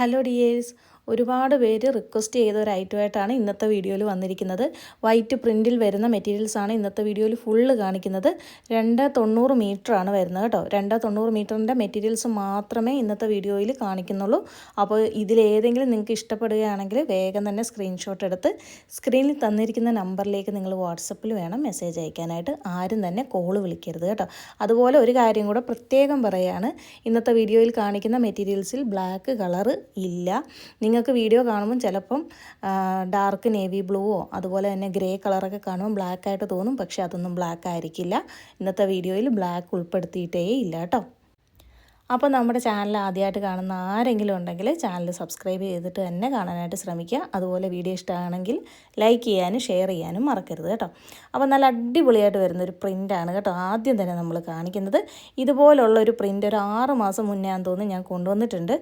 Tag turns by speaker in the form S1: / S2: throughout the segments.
S1: Hello dears ഒരുപാട് പേര് request ചെയ്ത ഒരു ഐറ്റമായിട്ടാണ് ഇന്നത്തെ വീഡിയോയിൽ വന്നിരിക്കുന്നത്. വൈറ്റ് പ്രിന്റിൽ വരുന്ന മെറ്റീരിയൽസാണ് ഇന്നത്തെ വീഡിയോയിൽ ഫുള്ള് കാണിക്കുന്നത്. രണ്ട് തൊണ്ണൂറ് ആണ് വരുന്നത് കേട്ടോ. രണ്ട് തൊണ്ണൂറ് മീറ്ററിന്റെ മെറ്റീരിയൽസ് മാത്രമേ ഇന്നത്തെ വീഡിയോയിൽ കാണിക്കുന്നുള്ളൂ. അപ്പോൾ ഇതിലേതെങ്കിലും നിങ്ങൾക്ക് ഇഷ്ടപ്പെടുകയാണെങ്കിൽ വേഗം തന്നെ സ്ക്രീൻഷോട്ട് എടുത്ത് സ്ക്രീനിൽ തന്നിരിക്കുന്ന നമ്പറിലേക്ക് നിങ്ങൾ വാട്സപ്പിൽ വേണം മെസ്സേജ് അയക്കാനായിട്ട്. ആരും തന്നെ കോൾ വിളിക്കരുത് കേട്ടോ. അതുപോലെ ഒരു കാര്യം കൂടെ പ്രത്യേകം പറയുകയാണ് ഇന്നത്തെ വീഡിയോയിൽ കാണിക്കുന്ന മെറ്റീരിയൽസിൽ ബ്ലാക്ക് കളറ് ഇല്ല. നിങ്ങൾക്ക് വീഡിയോ കാണുമ്പം ചിലപ്പം ഡാർക്ക് നേവി ബ്ലൂവോ അതുപോലെ തന്നെ ഗ്രേ കളറൊക്കെ കാണുമ്പോൾ ബ്ലാക്ക് ആയിട്ട് തോന്നും. പക്ഷേ അതൊന്നും ബ്ലാക്ക് ആയിരിക്കില്ല. ഇന്നത്തെ വീഡിയോയിൽ ബ്ലാക്ക് ഉൾപ്പെടുത്തിയിട്ടേ ഇല്ല കേട്ടോ. അപ്പോൾ നമ്മുടെ ചാനൽ ആദ്യമായിട്ട് കാണുന്ന ആരെങ്കിലും ഉണ്ടെങ്കിൽ ചാനൽ സബ്സ്ക്രൈബ് ചെയ്തിട്ട് തന്നെ കാണാനായിട്ട് ശ്രമിക്കുക. അതുപോലെ വീഡിയോ ഇഷ്ടമാണെങ്കിൽ ലൈക്ക് ചെയ്യാനും ഷെയർ ചെയ്യാനും മറക്കരുത് കേട്ടോ. അപ്പോൾ നല്ല അടിപൊളിയായിട്ട് വരുന്ന വരുന്നൊരു പ്രിന്റാണ് കേട്ടോ ആദ്യം തന്നെ നമ്മൾ കാണിക്കുന്നത്. ഇതുപോലുള്ള ഒരു പ്രിന്റ് ഒരു ആറ് മാസം മുന്നേ ആണെന്ന് തോന്നുന്നു ഞാൻ കൊണ്ടുവന്നിട്ടുണ്ട്.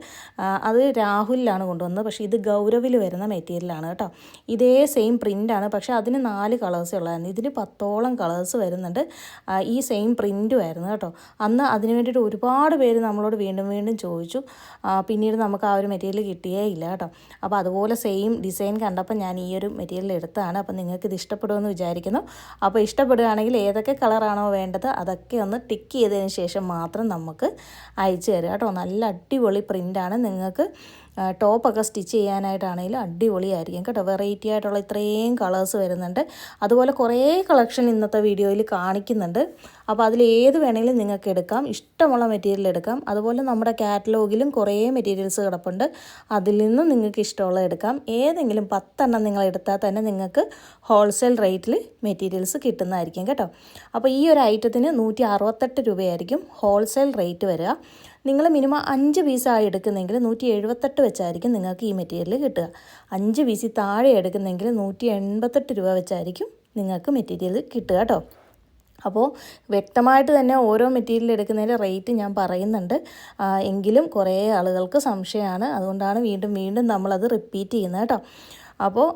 S1: അത് രാഹുലിലാണ് കൊണ്ടുവന്നത്. പക്ഷേ ഇത് ഗൗരവിൽ വരുന്ന മെറ്റീരിയലാണ് കേട്ടോ. ഇതേ സെയിം പ്രിന്റാണ്. പക്ഷേ അതിന് നാല് കളേഴ്സ് ഉള്ളതായിരുന്നു ഇതിന് പത്തോളം കളേഴ്സ് വരുന്നുണ്ട്. ഈ സെയിം പ്രിന്റുമായിരുന്നു കേട്ടോ. അന്ന് അതിന് വേണ്ടിയിട്ട് ഒരുപാട് പേര് നമ്മളോട് വീണ്ടും വീണ്ടും ചോദിച്ചു. പിന്നീട് നമുക്ക് ആ ഒരു മെറ്റീരിയൽ കിട്ടിയേ ഇല്ല കേട്ടോ. അപ്പോൾ അതുപോലെ സെയിം ഡിസൈൻ കണ്ടപ്പോൾ ഞാൻ ഈ ഒരു മെറ്റീരിയൽ എടുത്താണ്. അപ്പോൾ നിങ്ങൾക്ക് ഇത് ഇഷ്ടപ്പെടുമെന്ന് വിചാരിക്കുന്നു. അപ്പോൾ ഇഷ്ടപ്പെടുകയാണെങ്കിൽ ഏതൊക്കെ കളറാണോ വേണ്ടത് അതൊക്കെ ഒന്ന് ടിക്ക് ചെയ്തതിന് ശേഷം മാത്രം നമുക്ക് അയച്ചു തരാം കേട്ടോ. നല്ല അടിപൊളി പ്രിന്റാണ് നിങ്ങൾക്ക്. ടോപ്പൊക്കെ സ്റ്റിച്ച് ചെയ്യാനായിട്ടാണെങ്കിലും അടിപൊളിയായിരിക്കും കേട്ടോ. വെറൈറ്റി ആയിട്ടുള്ള ഇത്രയും കളേഴ്സ് വരുന്നുണ്ട്. അതുപോലെ കുറേ കളക്ഷൻ ഇന്നത്തെ വീഡിയോയിൽ കാണിക്കുന്നുണ്ട്. അപ്പോൾ അതിൽ ഏത് വേണമെങ്കിലും നിങ്ങൾക്ക് എടുക്കാം. ഇഷ്ടമുള്ള മെറ്റീരിയൽ എടുക്കാം. അതുപോലെ നമ്മുടെ കാറ്റലോഗിലും കുറേ മെറ്റീരിയൽസ് കിടപ്പുണ്ട്. അതിൽ നിന്നും നിങ്ങൾക്ക് ഇഷ്ടമുള്ള എടുക്കാം. ഏതെങ്കിലും പത്തെണ്ണം നിങ്ങൾ എടുത്താൽ തന്നെ നിങ്ങൾക്ക് ഹോൾസെയിൽ റേറ്റിൽ മെറ്റീരിയൽസ് കിട്ടുന്നതായിരിക്കും കേട്ടോ. അപ്പോൾ ഈ ഒരു ഐറ്റത്തിന് നൂറ്റി അറുപത്തെട്ട് രൂപയായിരിക്കും ഹോൾസെയിൽ റേറ്റ് വരിക. നിങ്ങൾ മിനിമം അഞ്ച് പീസായി എടുക്കുന്നെങ്കിൽ നൂറ്റി എഴുപത്തെട്ട് വെച്ചായിരിക്കും നിങ്ങൾക്ക് ഈ മെറ്റീരിയൽ കിട്ടുക. അഞ്ച് പീസിൽ താഴെ എടുക്കുന്നെങ്കിൽ നൂറ്റി എൺപത്തെട്ട് രൂപ വെച്ചായിരിക്കും നിങ്ങൾക്ക് മെറ്റീരിയൽ കിട്ടുക കേട്ടോ അപ്പോൾ വ്യക്തമായിട്ട് തന്നെ ഓരോ മെറ്റീരിയൽ എടുക്കുന്നതിന്റെ റേറ്റ് ഞാൻ പറയുന്നുണ്ട്. എങ്കിലും കുറേ ആളുകൾക്ക് സംശയമാണ്. അതുകൊണ്ടാണ് വീണ്ടും വീണ്ടും നമ്മളത് റിപ്പീറ്റ് ചെയ്യുന്നത് കേട്ടോ അപ്പോൾ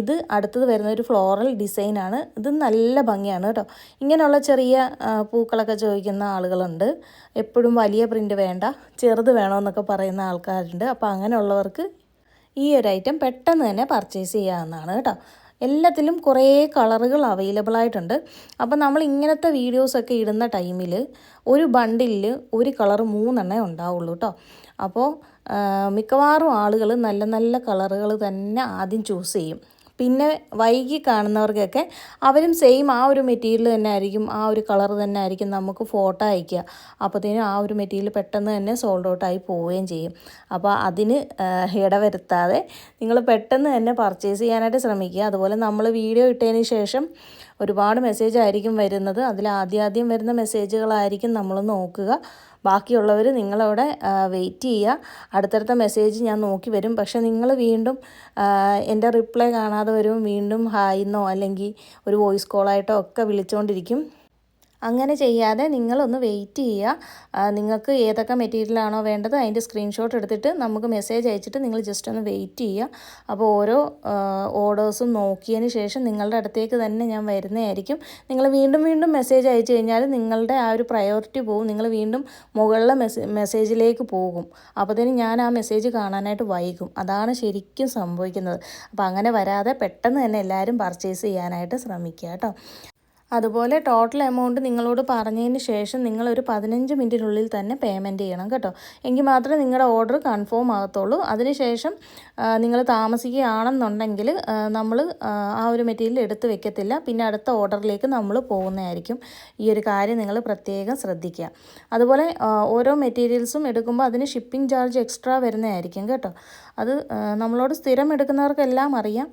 S1: ഇത് അടുത്തത് വരുന്ന ഒരു ഫ്ലോറൽ ഡിസൈനാണ് ഇത് നല്ല ഭംഗിയാണ് കേട്ടോ. ഇങ്ങനെയുള്ള ചെറിയ പൂക്കളൊക്കെ ചോദിക്കുന്ന ആളുകളുണ്ട്. എപ്പോഴും വലിയ പ്രിന്റ് വേണ്ട ചെറുത് വേണമെന്നൊക്കെ പറയുന്ന ആൾക്കാരുണ്ട്. അപ്പോൾ അങ്ങനെയുള്ളവർക്ക് ഈ ഒരു ഐറ്റം പെട്ടെന്ന് തന്നെ പർച്ചേസ് ചെയ്യാവുന്നതാണ് കേട്ടോ. എല്ലാത്തിലും കുറേ കളറുകൾ അവൈലബിൾ ആയിട്ടുണ്ട്. അപ്പം നമ്മൾ ഇങ്ങനത്തെ വീഡിയോസൊക്കെ ഇടുന്ന ടൈമിൽ ഒരു ബണ്ടിലിൽ ഒരു കളർ മൂന്നെണ്ണേ ഉണ്ടാവുള്ളൂ കേട്ടോ. അപ്പോൾ മിക്കവാറും ആളുകൾ നല്ല നല്ല കളറുകൾ തന്നെ ആദ്യം ചൂസ് ചെയ്യും. പിന്നെ വൈകി കാണുന്നവർക്കൊക്കെ അവരും സെയിം ആ ഒരു മെറ്റീരിയൽ തന്നെ ആയിരിക്കും ആ ഒരു കളർ തന്നെ ആയിരിക്കും നമുക്ക് ഫോട്ടോ അയക്കുക അപ്പോഴത്തേനും ആ ഒരു മെറ്റീരിയൽ പെട്ടെന്ന് തന്നെ സോൾഡ് ഔട്ടായി പോവുകയും ചെയ്യും. അപ്പോൾ അതിന് ഇടവരുത്താതെ നിങ്ങൾ പെട്ടെന്ന് തന്നെ പർച്ചേസ് ചെയ്യാനായിട്ട് ശ്രമിക്കുക. അതുപോലെ നമ്മൾ വീഡിയോ ഇട്ടതിന് ശേഷം ഒരുപാട് മെസ്സേജ് ആയിരിക്കും വരുന്നത്. അതിൽ ആദ്യാദ്യം വരുന്ന മെസ്സേജുകളായിരിക്കും നമ്മൾ നോക്കുക. ബാക്കിയുള്ളവർ നിങ്ങളവിടെ വെയിറ്റ് ചെയ്യുക. അടുത്തടുത്ത മെസ്സേജ് ഞാൻ നോക്കി വരും. പക്ഷെ നിങ്ങൾ വീണ്ടും എന്റെ റിപ്ലൈ കാണാതെ വരും വീണ്ടും ഹായ് എന്നോ അല്ലെങ്കിൽ ഒരു വോയിസ് കോളായിട്ടോ ഒക്കെ വിളിച്ചുകൊണ്ടിരിക്കും അങ്ങനെ ചെയ്യാതെ നിങ്ങളൊന്ന് വെയിറ്റ് ചെയ്യുക. നിങ്ങൾക്ക് ഏതൊക്കെ മെറ്റീരിയലാണോ വേണ്ടത് അതിന്റെ സ്ക്രീൻഷോട്ട് എടുത്തിട്ട് നമുക്ക് മെസ്സേജ് അയച്ചിട്ട് നിങ്ങൾ ജസ്റ്റ് ഒന്ന് വെയിറ്റ് ചെയ്യുക. അപ്പോൾ ഓരോ ഓർഡേഴ്സും നോക്കിയതിന് ശേഷം നിങ്ങളുടെ അടുത്തേക്ക് തന്നെ ഞാൻ വരുന്നതായിരിക്കും. നിങ്ങൾ വീണ്ടും വീണ്ടും മെസ്സേജ് അയച്ചു കഴിഞ്ഞാൽ നിങ്ങളുടെ ആ ഒരു പ്രയോറിറ്റി പോകും. നിങ്ങൾ വീണ്ടും മുകളിലെ മെസ്സേജിലേക്ക് പോകും. അപ്പോഴത്തേനും ഞാൻ ആ മെസ്സേജ് കാണാനായിട്ട് വൈകും. അതാണ് ശരിക്കും സംഭവിക്കുന്നത്. അപ്പോൾ അങ്ങനെ വരാതെ പെട്ടെന്ന് തന്നെ എല്ലാവരും പർച്ചേസ് ചെയ്യാനായിട്ട് ശ്രമിക്കുക കേട്ടോ. അതുപോലെ ടോട്ടൽ എമൗണ്ട് നിങ്ങളോട് പറഞ്ഞതിന് ശേഷം നിങ്ങളൊരു പതിനഞ്ച് മിനിറ്റിനുള്ളിൽ തന്നെ പേയ്മെന്റ് ചെയ്യണം കേട്ടോ. എങ്കിൽ മാത്രമേ നിങ്ങളുടെ ഓർഡർ കൺഫേം ആകത്തുള്ളൂ. അതിനുശേഷം നിങ്ങൾ താമസിക്കുകയാണെന്നുണ്ടെങ്കിൽ നമ്മൾ ആ ഒരു മെറ്റീരിയൽ എടുത്ത് വെക്കത്തില്ല. പിന്നെ അടുത്ത ഓർഡറിലേക്ക് നമ്മൾ പോകുന്നതായിരിക്കും. ഈ ഒരു കാര്യം നിങ്ങൾ പ്രത്യേകം ശ്രദ്ധിക്കുക. അതുപോലെ ഓരോ മെറ്റീരിയൽസും എടുക്കുമ്പോൾ അതിന് ഷിപ്പിംഗ് ചാർജ് എക്സ്ട്രാ വരുന്നതായിരിക്കും കേട്ടോ. അത് നമ്മളോട് സ്ഥിരം എടുക്കുന്നവർക്കെല്ലാം അറിയാം.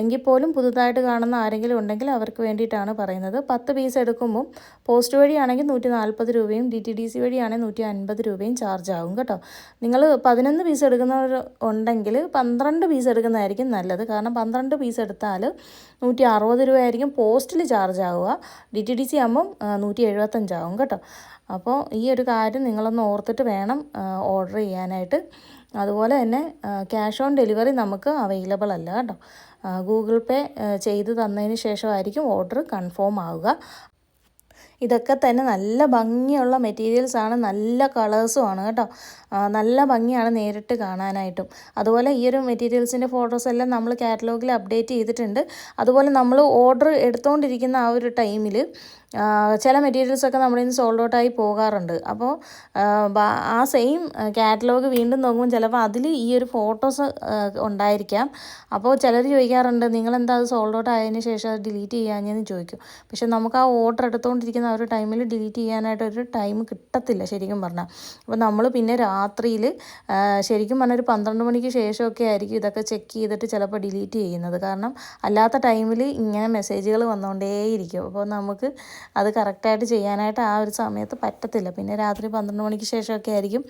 S1: എങ്കിൽ പോലും പുതുതായിട്ട് കാണുന്ന ആരെങ്കിലും ഉണ്ടെങ്കിൽ അവർക്ക് വേണ്ടിയിട്ടാണ് പറയുന്നത്. പത്ത് പീസ് എടുക്കുമ്പം പോസ്റ്റ് വഴിയാണെങ്കിൽ നൂറ്റി നാൽപ്പത് രൂപയും ഡി ടി ഡി സി വഴിയാണെങ്കിൽ നൂറ്റി അൻപത് രൂപയും ചാർജ് ആകും കേട്ടോ. നിങ്ങൾ പതിനൊന്ന് പീസ് എടുക്കുന്നവർ ഉണ്ടെങ്കിൽ പന്ത്രണ്ട് പീസ് എടുക്കുന്നതായിരിക്കും നല്ലത്. കാരണം പന്ത്രണ്ട് പീസ് എടുത്താൽ നൂറ്റി അറുപത് രൂപയായിരിക്കും പോസ്റ്റിൽ ചാർജ് ആവുക. ഡി ടി ഡി സി ആകുമ്പം നൂറ്റി എഴുപത്തഞ്ചാവും കേട്ടോ. അപ്പോൾ ഈ ഒരു കാര്യം നിങ്ങളൊന്ന് ഓർത്തിട്ട് വേണം ഓർഡർ ചെയ്യാനായിട്ട്. അതുപോലെ തന്നെ ക്യാഷ് ഓൺ ഡെലിവറി നമുക്ക് അവൈലബിൾ അല്ല കേട്ടോ. ഗൂഗിൾ പേ ചെയ്ത് തന്നതിന് ശേഷമായിരിക്കും ഓർഡർ കൺഫേം ആവുക. ഇതൊക്കെ തന്നെ നല്ല ഭംഗിയുള്ള മെറ്റീരിയൽസാണ് നല്ല കളേഴ്സും ആണ് കേട്ടോ. നല്ല ഭംഗിയാണ് നേരിട്ട് കാണാനായിട്ടും. അതുപോലെ ഈ ഒരു മെറ്റീരിയൽസിന്റെ ഫോട്ടോസ് എല്ലാം നമ്മൾ കാറ്റലോഗിൽ അപ്ഡേറ്റ് ചെയ്തിട്ടുണ്ട്. അതുപോലെ നമ്മൾ ഓർഡർ എടുത്തുകൊണ്ടിരിക്കുന്ന ആ ഒരു ടൈമിൽ ചില മെറ്റീരിയൽസൊക്കെ നമ്മുടെ നിന്ന് സോൾഡ് ഔട്ടായി പോകാറുണ്ട്. അപ്പോൾ ആ സെയിം കാറ്റലോഗ് വീണ്ടും നോക്കുമ്പോൾ ചിലപ്പോൾ അതിൽ ഈ ഒരു ഫോട്ടോസ് ഉണ്ടായിരിക്കാം. അപ്പോൾ ചിലർ ചോദിക്കാറുണ്ട് നിങ്ങളെന്താ അത് സോൾഡ് ഔട്ട് ആയതിന് ശേഷം അത് ഡിലീറ്റ് ചെയ്യാഞ്ഞെന്ന്? ചോദിക്കും. പക്ഷെ നമുക്ക് ആ ഓർഡർ എടുത്തുകൊണ്ടിരിക്കുന്ന ആ ഒരു ടൈമിൽ ഡിലീറ്റ് ചെയ്യാനായിട്ട് ഒരു ടൈം കിട്ടത്തില്ല ശരിക്കും പറഞ്ഞാൽ അപ്പോൾ നമ്മൾ പിന്നെ രാത്രിയിൽ ശരിക്കും പറഞ്ഞാൽ ഒരു പന്ത്രണ്ട് മണിക്ക് ശേഷമൊക്കെ ആയിരിക്കും ഇതൊക്കെ ചെക്ക് ചെയ്തിട്ട് ചിലപ്പോൾ ഡിലീറ്റ് ചെയ്യുന്നത്. കാരണം അല്ലാത്ത ടൈമിൽ ഇങ്ങനെ മെസ്സേജുകൾ വന്നുകൊണ്ടേയിരിക്കും അപ്പോൾ നമുക്ക് അത് കറക്റ്റായിട്ട് ചെയ്യാനായിട്ട് ആ ഒരു സമയത്ത് പറ്റത്തില്ല. പിന്നെ രാത്രി പന്ത്രണ്ട് മണിക്ക് ശേഷമൊക്കെ ആയിരിക്കും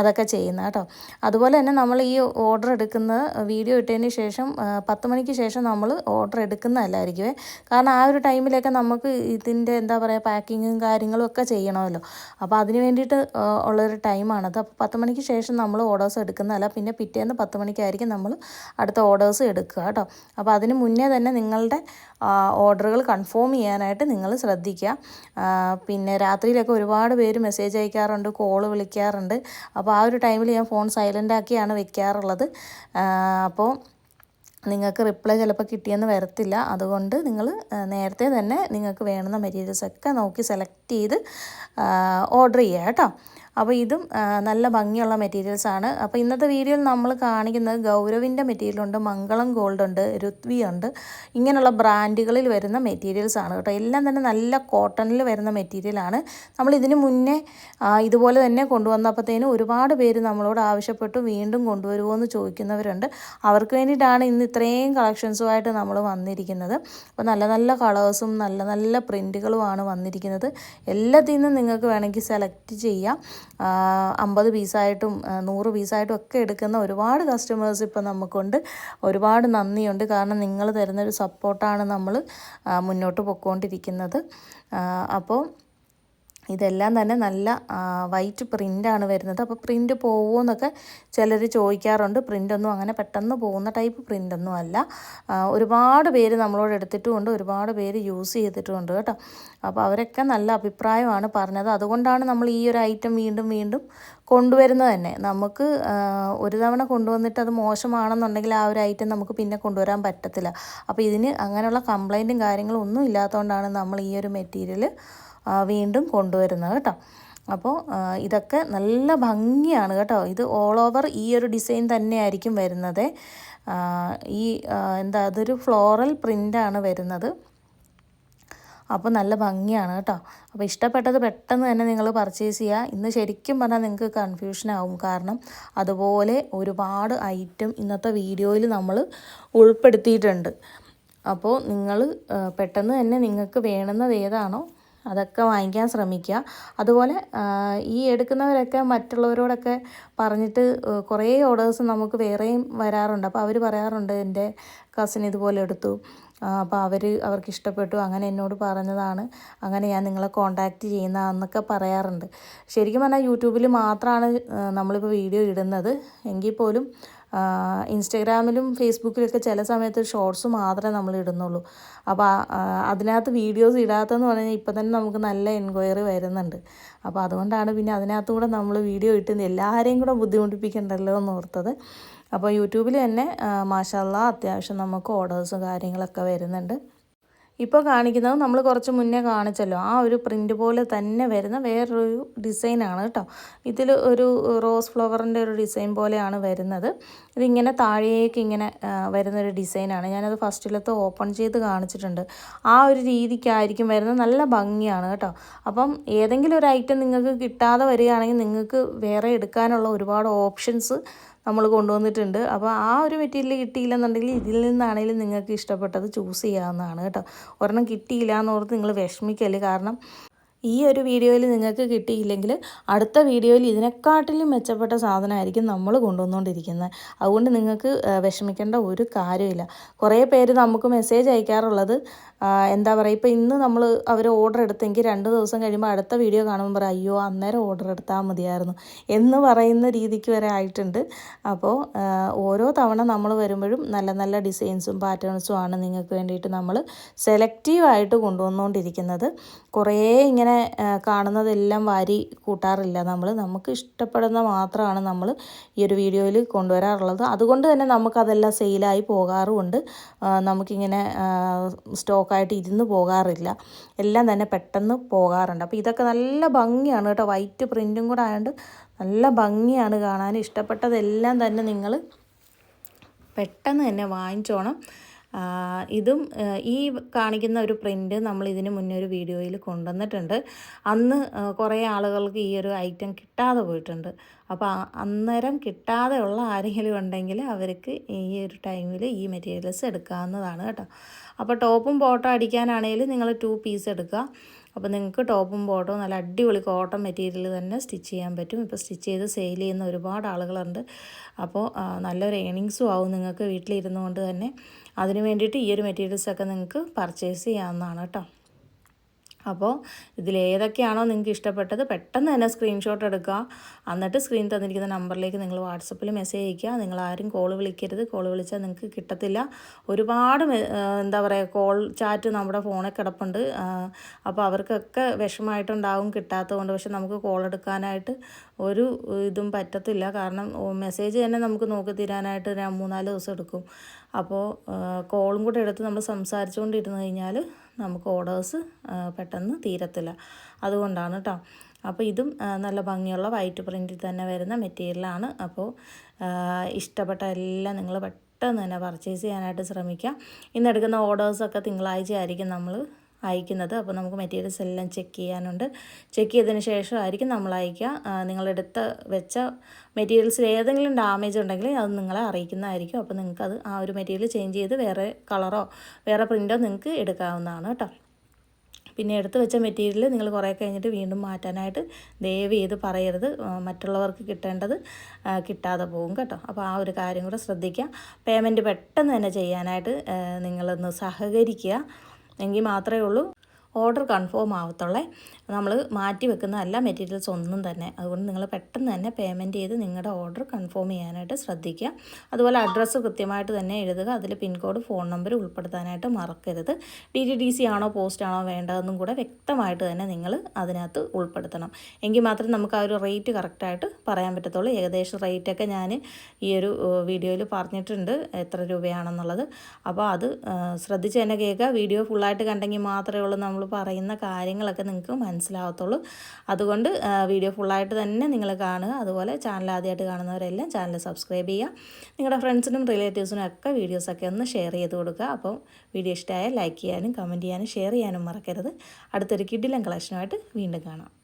S1: അതൊക്കെ ചെയ്യുന്നത് കേട്ടോ. അതുപോലെ തന്നെ നമ്മൾ ഈ ഓർഡർ എടുക്കുന്ന വീഡിയോ ഇട്ടതിന് ശേഷം പത്ത് മണിക്ക് ശേഷം നമ്മൾ ഓർഡർ എടുക്കുന്നതല്ലായിരിക്കുമേ കാരണം ആ ഒരു ടൈമിലൊക്കെ നമുക്ക് ഇതിന്റെ എന്താ പറയുക പാക്കിങ്ങും കാര്യങ്ങളും ഒക്കെ ചെയ്യണമല്ലോ. അപ്പോൾ അതിന് വേണ്ടിയിട്ട് ഉള്ളൊരു ടൈമാണത് അപ്പോൾ പത്ത് മണിക്ക് ശേഷം നമ്മൾ ഓർഡേഴ്സ് എടുക്കുന്നതല്ല പിന്നെ പിറ്റേന്ന് പത്ത് മണിക്കായിരിക്കും നമ്മൾ അടുത്ത ഓർഡേഴ്സ് എടുക്കുക കേട്ടോ. അപ്പോൾ അതിന് മുന്നേ തന്നെ നിങ്ങളുടെ ഓർഡറുകൾ കൺഫേം ചെയ്യാനായിട്ട് നിങ്ങൾ ശ്രദ്ധിക്കുക. പിന്നെ രാത്രിയിലൊക്കെ ഒരുപാട് പേര് മെസ്സേജ് അയക്കാറുണ്ട് കോൾ വിളിക്കാറുണ്ട്. അപ്പോൾ ആ ഒരു ടൈമിൽ ഞാൻ ഫോൺ സൈലന്റ് ആക്കിയാണ് വെക്കാറുള്ളത്. അപ്പോൾ നിങ്ങൾക്ക് റിപ്ലൈ ചിലപ്പോൾ കിട്ടിയെന്ന് വരത്തില്ല. അതുകൊണ്ട് നിങ്ങൾ നേരത്തെ തന്നെ നിങ്ങൾക്ക് വേണ്ടുന്ന മെറ്റീരിയൽസൊക്കെ നോക്കി സെലക്ട് ചെയ്ത് ഓർഡർ ചെയ്യുക കേട്ടോ. അപ്പോൾ ഇതും നല്ല ഭംഗിയുള്ള മെറ്റീരിയൽസ് ആണ്. അപ്പോൾ ഇന്നത്തെ വീഡിയോയിൽ നമ്മൾ കാണിക്കുന്നത് ഗൗരവിന്റെ മെറ്റീരിയൽ ഉണ്ട് മംഗളം ഗോൾഡ് ഉണ്ട് രുത്വി ഉണ്ട്. ഇങ്ങനെയുള്ള ബ്രാൻഡുകളിൽ വരുന്ന മെറ്റീരിയൽസ് ആണ് കേട്ടോ. എല്ലാം തന്നെ നല്ല കോട്ടണിൽ വരുന്ന മെറ്റീരിയലാണ് നമ്മൾ ഇതിന് മുന്നേ ഇതുപോലെ തന്നെ കൊണ്ടുവന്നപ്പോഴത്തേനും ഒരുപാട് പേര് നമ്മളോട് ആവശ്യപ്പെട്ടു വീണ്ടും കൊണ്ടുവരുമോ എന്ന് ചോദിക്കുന്നവരുണ്ട്. അവർക്ക് വേണ്ടിയിട്ടാണ് ഇന്ന് ഇത്രയും കളക്ഷൻസുമായിട്ട് നമ്മൾ വന്നിരിക്കുന്നത്. അപ്പോൾ നല്ല നല്ല കളേഴ്സും നല്ല നല്ല പ്രിന്റുകളുമാണ് വന്നിരിക്കുന്നത്. എല്ലാത്തിൽ നിന്നും നിങ്ങൾക്ക് വേണമെങ്കിൽ സെലക്ട് ചെയ്യാം. അമ്പത് പീസായിട്ടും നൂറ് പീസായിട്ടും ഒക്കെ എടുക്കുന്ന ഒരുപാട് കസ്റ്റമേഴ്സ് ഇപ്പോൾ നമുക്കുണ്ട്. ഒരുപാട് നന്ദിയുണ്ട്. കാരണം നിങ്ങൾ തരുന്നൊരു സപ്പോർട്ടാണ് നമ്മൾ മുന്നോട്ട് പൊയ്ക്കൊണ്ടിരിക്കുന്നത് അപ്പോൾ ഇതെല്ലാം തന്നെ നല്ല വൈറ്റ് പ്രിന്റാണ് വരുന്നത്. അപ്പോൾ പ്രിന്റ് പോവുമോ എന്നൊക്കെ ചിലർ ചോദിക്കാറുണ്ട്. പ്രിന്റൊന്നും അങ്ങനെ പെട്ടെന്ന് പോകുന്ന ടൈപ്പ് പ്രിന്റൊന്നും അല്ല. ഒരുപാട് പേര് നമ്മളോട് എടുത്തിട്ടുമുണ്ട്. ഒരുപാട് പേര് യൂസ് ചെയ്തിട്ടുമുണ്ട് കേട്ടോ. അപ്പോൾ അവരൊക്കെ നല്ല അഭിപ്രായമാണ് പറഞ്ഞത്. അതുകൊണ്ടാണ് നമ്മൾ ഈ ഒരു ഐറ്റം വീണ്ടും വീണ്ടും കൊണ്ടുവരുന്നത് തന്നെ. നമുക്ക് ഒരു തവണ കൊണ്ടുവന്നിട്ട് അത് മോശമാണെന്നുണ്ടെങ്കിൽ ആ ഒരു ഐറ്റം നമുക്ക് പിന്നെ കൊണ്ടുവരാൻ പറ്റത്തില്ല. അപ്പോൾ ഇതിന് അങ്ങനെയുള്ള കംപ്ലൈന്റും കാര്യങ്ങളും ഒന്നും ഇല്ലാത്തതുകൊണ്ടാണ് നമ്മൾ ഈ ഒരു മെറ്റീരിയൽ വീണ്ടും കൊണ്ടുവരുന്നത് കേട്ടോ. അപ്പോൾ ഇതൊക്കെ നല്ല ഭംഗിയാണ് കേട്ടോ. ഇത് ഓൾ ഓവർ ഈ ഒരു ഡിസൈൻ തന്നെയായിരിക്കും വരുന്നത്. ഈ എന്താ അതൊരു ഫ്ലോറൽ പ്രിന്റാണ് വരുന്നത്. അപ്പോൾ നല്ല ഭംഗിയാണ് കേട്ടോ. അപ്പോൾ ഇഷ്ടപ്പെട്ടത് പെട്ടെന്ന് തന്നെ നിങ്ങൾ പർച്ചേസ് ചെയ്യുക. ഇന്ന് ശരിക്കും പറഞ്ഞാൽ നിങ്ങൾക്ക് കൺഫ്യൂഷൻ ആവും. കാരണം അതുപോലെ ഒരുപാട് ഐറ്റം ഇന്നത്തെ വീഡിയോയിൽ നമ്മൾ ഉൾപ്പെടുത്തിയിട്ടുണ്ട്. അപ്പോൾ നിങ്ങൾ പെട്ടെന്ന് തന്നെ നിങ്ങൾക്ക് വേണ്ടുന്നത് ഏതാണോ അതൊക്കെ വാങ്ങിക്കാൻ ശ്രമിക്കുക. അതുപോലെ ഈ എടുക്കുന്നവരൊക്കെ മറ്റുള്ളവരോടൊക്കെ പറഞ്ഞിട്ട് കുറേ ഓർഡേഴ്സ് നമുക്ക് വേറെയും വരാറുണ്ട്. അപ്പോൾ അവർ പറയാറുണ്ട് എന്റെ കസിൻ ഇതുപോലെ എടുത്തു. അപ്പോൾ അവർ അവർക്ക് ഇഷ്ടപ്പെട്ടു. അങ്ങനെ എന്നോട് പറഞ്ഞതാണ്. അങ്ങനെ ഞാൻ നിങ്ങളെ കോണ്ടാക്റ്റ് ചെയ്യുന്നതെന്നൊക്കെ പറയാറുണ്ട്. ശരിക്കും പറഞ്ഞാൽ യൂട്യൂബിൽ മാത്രമാണ് നമ്മളിപ്പോൾ വീഡിയോ ഇടുന്നത്. എങ്കിൽ പോലും ഇൻസ്റ്റഗ്രാമിലും ഫേസ്ബുക്കിലൊക്കെ ചില സമയത്ത് ഷോർട്സ് മാത്രമേ നമ്മൾ ഇടുന്നുള്ളൂ. അപ്പോൾ അതിനകത്ത് വീഡിയോസ് ഇടാത്തതെന്ന് പറഞ്ഞാൽ ഇപ്പം തന്നെ നമുക്ക് നല്ല എൻക്വയറി വരുന്നുണ്ട്. അപ്പോൾ അതുകൊണ്ടാണ് പിന്നെ അതിനകത്തുകൂടെ നമ്മൾ വീഡിയോ ഇട്ട് എല്ലാവരെയും കൂടെ ബുദ്ധിമുട്ടിപ്പിക്കണ്ടല്ലോ എന്ന് ഓർത്തത്. അപ്പോൾ യൂട്യൂബിൽ തന്നെ മാഷാല്ല അത്യാവശ്യം നമുക്ക് ഓർഡേഴ്സും കാര്യങ്ങളൊക്കെ വരുന്നുണ്ട്. ഇപ്പോൾ കാണിക്കുന്നത് നമ്മൾ കുറച്ച് മുന്നേ കാണിച്ചല്ലോ. ആ ഒരു പ്രിന്റ് പോലെ തന്നെ വരുന്ന വേറൊരു ഡിസൈനാണ് കേട്ടോ. ഇതിൽ ഒരു റോസ് ഫ്ലവറിന്റെ ഒരു ഡിസൈൻ പോലെയാണ് വരുന്നത്. ഇതിങ്ങനെ താഴേക്ക് ഇങ്ങനെ വരുന്നൊരു ഡിസൈനാണ് ഞാനത് ഫസ്റ്റിലത്തെ ഓപ്പൺ ചെയ്ത് കാണിച്ചിട്ടുണ്ട്. ആ ഒരു രീതിക്കായിരിക്കും വരുന്നത്. നല്ല ഭംഗിയാണ് കേട്ടോ. അപ്പം ഏതെങ്കിലും ഒരു ഐറ്റം നിങ്ങൾക്ക് കിട്ടാതെ വരികയാണെങ്കിൽ നിങ്ങൾക്ക് വേറെ എടുക്കാനുള്ള ഒരുപാട് ഓപ്ഷൻസ് നമ്മൾ കൊണ്ടുവന്നിട്ടുണ്ട്. അപ്പോൾ ആ ഒരു മെറ്റീരിയൽ കിട്ടിയില്ലെന്നുണ്ടെങ്കിൽ ഇതിൽ നിന്നാണെങ്കിലും നിങ്ങൾക്ക് ഇഷ്ടപ്പെട്ടത് ചൂസ് ചെയ്യാവുന്നതാണ് കേട്ടോ. ഒരെണ്ണം കിട്ടിയില്ല എന്നോർത്ത് നിങ്ങൾ വിഷമിക്കൽ കാരണം ഈ ഒരു വീഡിയോയിൽ നിങ്ങൾക്ക് കിട്ടിയില്ലെങ്കിൽ അടുത്ത വീഡിയോയിൽ ഇതിനെക്കാട്ടിലും മെച്ചപ്പെട്ട സാധനമായിരിക്കും നമ്മൾ കൊണ്ടുവന്നുകൊണ്ടിരിക്കുന്നത്. അതുകൊണ്ട് നിങ്ങൾക്ക് വിഷമിക്കേണ്ട ഒരു കാര്യമില്ല. കുറേ പേര് നമുക്ക് മെസ്സേജ് അയക്കാറുള്ളത് എന്താ പറയുക ഇപ്പോൾ ഇന്ന് നമ്മൾ അവർ ഓർഡർ എടുത്തെങ്കിൽ രണ്ട് ദിവസം കഴിയുമ്പോൾ അടുത്ത വീഡിയോ കാണുമ്പോൾ പറയും അയ്യോ അന്നേരം ഓർഡർ എടുത്താൽ മതിയായിരുന്നു എന്ന് പറയുന്ന രീതിക്ക് വരെ ആയിട്ടുണ്ട്. അപ്പോൾ ഓരോ തവണ നമ്മൾ വരുമ്പോഴും നല്ല നല്ല ഡിസൈൻസും പാറ്റേൺസും ആണ് നിങ്ങൾക്ക് വേണ്ടിയിട്ട് നമ്മൾ സെലക്റ്റീവായിട്ട് കൊണ്ടുവന്നുകൊണ്ടിരിക്കുന്നത് കുറേ ഇങ്ങനെ കാണുന്നതെല്ലാം വാരി കൂട്ടാറില്ല നമ്മൾ നമുക്ക് ഇഷ്ടപ്പെടുന്ന മാത്രമാണ് നമ്മൾ ഈ ഒരു വീഡിയോയിൽ കൊണ്ടുവരാറുള്ളത്. അതുകൊണ്ട് തന്നെ നമുക്കതെല്ലാം സെയിലായി പോകാറുമുണ്ട്. നമുക്കിങ്ങനെ ആ, സ്റ്റോക്കായിട്ട് ഇരുന്ന് പോകാറില്ല. എല്ലാം തന്നെ പെട്ടെന്ന് പോകാറുണ്ട്. അപ്പോൾ ഇതൊക്കെ നല്ല ഭംഗിയാണ് കേട്ടോ. വൈറ്റ് പ്രിന്റും കൂടെ ആയതുകൊണ്ട് നല്ല ഭംഗിയാണ് കാണാൻ. ഇഷ്ടപ്പെട്ടതെല്ലാം തന്നെ നിങ്ങൾ പെട്ടെന്ന് തന്നെ വാങ്ങിച്ചോണം. ഇതും ഈ കാണിക്കുന്ന ഒരു പ്രിന്റ് നമ്മൾ ഇതിന് മുന്നേ ഒരു വീഡിയോയിൽ കൊണ്ടുവന്നിട്ടുണ്ട്. അന്ന് കുറേ ആളുകൾക്ക് ഈ ഒരു ഐറ്റം കിട്ടാതെ പോയിട്ടുണ്ട്. അപ്പോൾ അന്നേരം കിട്ടാതെ ഉള്ള ആരെങ്കിലും ഉണ്ടെങ്കിൽ അവർക്ക് ഈ ഒരു ടൈമിൽ ഈ മെറ്റീരിയൽസ് എടുക്കാവുന്നതാണ് കേട്ടോ. അപ്പോൾ ടോപ്പും ബോട്ടോ അടിക്കാനാണെങ്കിൽ നിങ്ങൾ ടു പീസ് എടുക്കുക. അപ്പോൾ നിങ്ങൾക്ക് ടോപ്പും ബോട്ടവും നല്ല അടിപൊളി കോട്ടൺ മെറ്റീരിയൽ തന്നെ സ്റ്റിച്ച് ചെയ്യാൻ പറ്റും. ഇപ്പോൾ സ്റ്റിച്ച് ചെയ്ത് സെയിൽ ചെയ്യുന്ന ഒരുപാട് ആളുകളുണ്ട്. അപ്പോൾ നല്ലൊരു ഏണിങ്സും ആവും നിങ്ങൾക്ക് വീട്ടിലിരുന്നു കൊണ്ട് തന്നെ. അതിന് വേണ്ടിയിട്ട് ഈ ഒരു മെറ്റീരിയൽസൊക്കെ നിങ്ങൾക്ക് പർച്ചേസ് ചെയ്യാവുന്നതാണ് കേട്ടോ. അപ്പോൾ ഇതിലേതൊക്കെയാണോ നിങ്ങൾക്ക് ഇഷ്ടപ്പെട്ടത് പെട്ടെന്ന് തന്നെ സ്ക്രീൻഷോട്ട് എടുക്കുക. എന്നിട്ട് സ്ക്രീൻ തന്നിരിക്കുന്ന നമ്പറിലേക്ക് നിങ്ങൾ വാട്സപ്പിൽ മെസ്സേജ് അയയ്ക്കുക നിങ്ങൾ ആരും കോൾ വിളിക്കരുത്. കോൾ വിളിച്ചാൽ നിങ്ങൾക്ക് കിട്ടത്തില്ല. ഒരുപാട് എന്താ പറയുക കോൾ ചാറ്റ് നമ്മുടെ ഫോണിൽ കിടപ്പുണ്ട്. അപ്പോൾ അവർക്കൊക്കെ വിഷമമായിട്ടുണ്ടാവും കിട്ടാത്തതുകൊണ്ട്. പക്ഷെ നമുക്ക് കോൾ എടുക്കാനായിട്ട് ഒരു ഇതും പറ്റത്തില്ല. കാരണം മെസ്സേജ് തന്നെ നമുക്ക് നോക്കി തീരാനായിട്ട് മൂന്നാൽ ദിവസം എടുക്കും. അപ്പോൾ കോളും കൂടെ എടുത്ത് നമ്മൾ സംസാരിച്ചുകൊണ്ടിരുന്ന് കഴിഞ്ഞാൽ നമുക്ക് ഓർഡേഴ്സ് പെട്ടെന്ന് തീരത്തില്ല. അതുകൊണ്ടാണ് കേട്ടോ അപ്പോൾ ഇതും നല്ല ഭംഗിയുള്ള വൈറ്റ് പ്രിന്റിൽ തന്നെ വരുന്ന മെറ്റീരിയലാണ് അപ്പോൾ ഇഷ്ടപ്പെട്ട എല്ലാം നിങ്ങൾ പെട്ടെന്ന് തന്നെ പർച്ചേസ് ചെയ്യാനായിട്ട് ശ്രമിക്കുക ഇന്ന് എടുക്കുന്ന ഓർഡേഴ്സൊക്കെ തിങ്കളാഴ്ച ആയിരിക്കും നമ്മൾ അയക്കുന്നത്. അപ്പോൾ നമുക്ക് മെറ്റീരിയൽസ് എല്ലാം ചെക്ക് ചെയ്യാനുണ്ട്. ചെക്ക് ചെയ്തതിന് ശേഷമായിരിക്കും നമ്മൾ അയക്കുക. നിങ്ങളെടുത്ത് വെച്ച മെറ്റീരിയൽസിൽ ഏതെങ്കിലും ഡാമേജ് ഉണ്ടെങ്കിൽ അത് നിങ്ങളെ അറിയിക്കുന്നതായിരിക്കും. അപ്പോൾ നിങ്ങൾക്ക് അത് ആ ഒരു മെറ്റീരിയൽ ചേഞ്ച് ചെയ്ത് വേറെ കളറോ വേറെ പ്രിന്റോ നിങ്ങൾക്ക് എടുക്കാവുന്നതാണ് കേട്ടോ. പിന്നെ എടുത്ത് വെച്ച മെറ്റീരിയൽ നിങ്ങൾ കുറേ കഴിഞ്ഞിട്ട് വീണ്ടും മാറ്റാനായിട്ട് ദയവ് ചെയ്ത് പറയരുത്. മറ്റുള്ളവർക്ക് കിട്ടേണ്ടത് കിട്ടാതെ പോകും കേട്ടോ. അപ്പോൾ ആ ഒരു കാര്യം കൂടെ ശ്രദ്ധിക്കുക. പേയ്മെന്റ് പെട്ടെന്ന് തന്നെ ചെയ്യാനായിട്ട് നിങ്ങളൊന്ന് സഹകരിക്കുക. എങ്കിൽ മാത്രമേ ഉള്ളൂ. ഓർഡർ കൺഫേം ആവത്തുള്ളേ. നമ്മൾ മാറ്റി വെക്കുന്ന എല്ലാ മെറ്റീരിയൽസ് ഒന്നും തന്നെ. അതുകൊണ്ട് നിങ്ങൾ പെട്ടെന്ന് തന്നെ പേയ്മെന്റ് ചെയ്ത് നിങ്ങളുടെ ഓർഡർ കൺഫേം ചെയ്യാനായിട്ട് ശ്രദ്ധിക്കുക. അതുപോലെ അഡ്രസ്സ് കൃത്യമായിട്ട് തന്നെ എഴുതുക. അതിൽ പിൻകോഡ് ഫോൺ നമ്പർ ഉൾപ്പെടുത്താനായിട്ട് മറക്കരുത്. ഡി ടി ഡി സി ആണോ പോസ്റ്റ് ആണോ വേണ്ടതെന്നും കൂടെ വ്യക്തമായിട്ട് തന്നെ നിങ്ങൾ അതിനകത്ത് ഉൾപ്പെടുത്തണം. എങ്കിൽ മാത്രമേ നമുക്ക് ആ ഒരു റേറ്റ് കറക്റ്റായിട്ട് പറയാൻ പറ്റത്തുള്ളൂ. ഏകദേശം റേറ്റൊക്കെ ഞാൻ ഈ ഒരു വീഡിയോയിൽ പറഞ്ഞിട്ടുണ്ട് എത്ര രൂപയാണെന്നുള്ളത്. അപ്പോൾ അത് ശ്രദ്ധിച്ച് തന്നെ കേൾക്കുക. വീഡിയോ ഫുള്ളായിട്ട് കണ്ടെങ്കിൽ മാത്രമേ ഉള്ളൂ നമ്മൾ പറയുന്ന കാര്യങ്ങളൊക്കെ നിങ്ങൾക്ക് മനസ്സിലാവത്തുള്ളൂ. അതുകൊണ്ട് വീഡിയോ ഫുള്ളായിട്ട് തന്നെ നിങ്ങൾ കാണുക. അതുപോലെ ചാനൽ ആദ്യമായിട്ട് കാണുന്നവരെല്ലാം ചാനൽ സബ്സ്ക്രൈബ് ചെയ്യുക. നിങ്ങളുടെ ഫ്രണ്ട്സിനും റിലേറ്റീവ്സിനും ഒക്കെ വീഡിയോസൊക്കെ ഒന്ന് ഷെയർ ചെയ്ത് കൊടുക്കുക. അപ്പോൾ വീഡിയോ ഇഷ്ടമായാൽ ലൈക്ക് ചെയ്യാനും കമന്റ് ചെയ്യാനും ഷെയർ ചെയ്യാനും മറക്കരുത്. അടുത്തൊരു കിഡിലം കളക്ഷനുമായിട്ട് വീണ്ടും കാണാം.